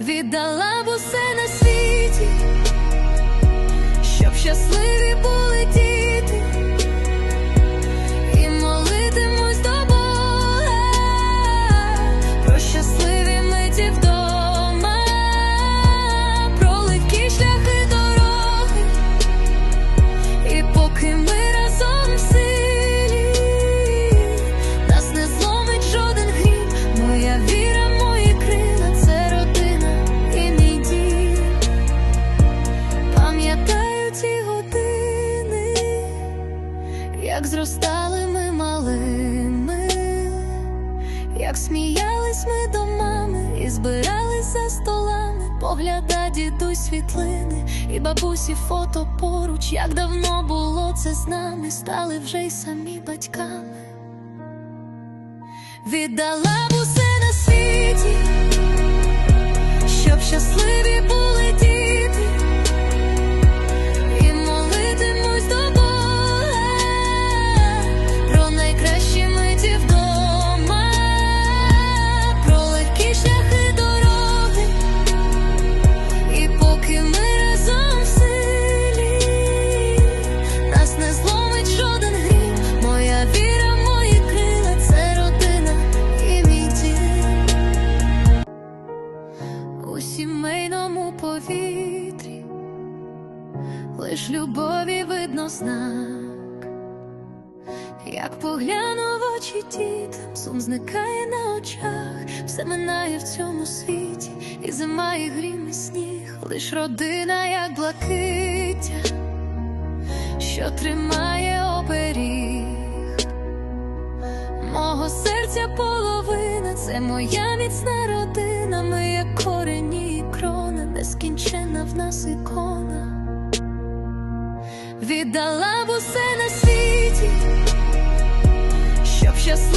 віддала б усе на світі, щоб щасливі були діти, і молитимусь до Бога про щасливі ми вдома, як зростали ми малими, як сміялись ми до мами і збирались за столами, погляда дідусь світлини і бабусі фото поруч, як давно було це з нами, стали вже й самі батьками. Віддала б усе на світі, щоб щасливі сімейному повітрі, лиш любові видно знак, як погляну в очі дітям, сум зникає на очах, все минає в цьому світі, і зима, і грім, і сніг, лиш родина, як блакиття, що тримає оберіг. Це моя міцна родина, ми як корені і крона, нескінчена в нас ікона. Віддала б усе на світі, щоб щасливі були.